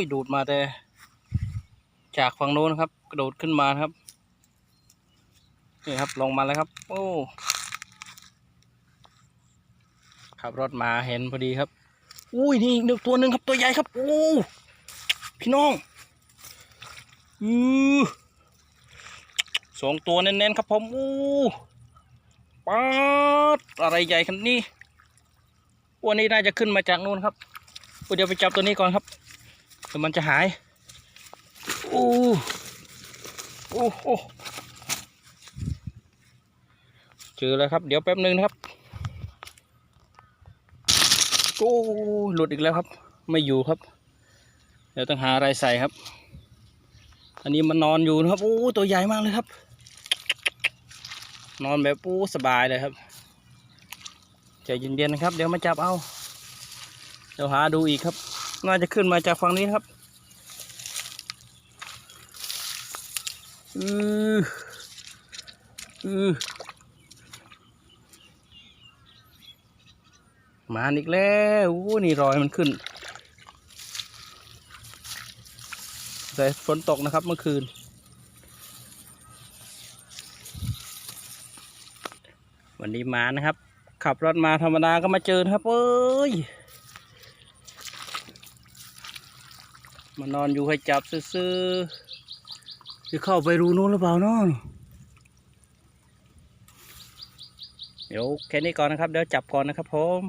ยดูดมาแต่ จากฝั่งโน้นครับ กระโดดขึ้นมาครับนี่ครับลงมาแล้วครับ โอ้ขับรถมาเห็นพอดีครับ อุ้ยนี่อีกตัวหนึ่งครับตัวใหญ่ครับโอ้พี่น้องอือสองตัวเน้นๆครับผมอู้ป๊าดอะไรใหญ่ขนาดนี้วันนี้น่าจะขึ้นมาจากนู่นครับเดี๋ยวไปจับตัวนี้ก่อนครับ เดี๋ยวมันจะหาย โอ้โอ้โอ้เจอแล้วครับ เดี๋ยวแป๊บหนึ่งนะครับ โอ้หลุดอีกแล้วครับ ไม่อยู่ครับ เดี๋ยวต้องหาอะไรใส่ครับ อันนี้มันนอนอยู่นะครับ โอ้ตัวใหญ่มากเลยครับ นอนแบบปูสบายเลยครับใจเย็นๆนะครับ เดี๋ยวมาจับเอา เดี๋ยวหาดูอีกครับ น่าจะขึ้นมาจากฝั่งนี้นครับอืออือมาอีกแล้วโอ้นี่รอยมันขึ้นแต่ฝนตกนะครับเมื่อคืน วันนี้มานะครับ ขับรถมาธรรมดาก็มาเจอครับเอ้ย มานอนอยู่ให้จับซื้อจะเข้าไปรูนู้นหรือเปล่าเนาะเดี๋ยวแค่นี้ก่อนนะครับ เดี๋ยวจับก่อนนะครับผม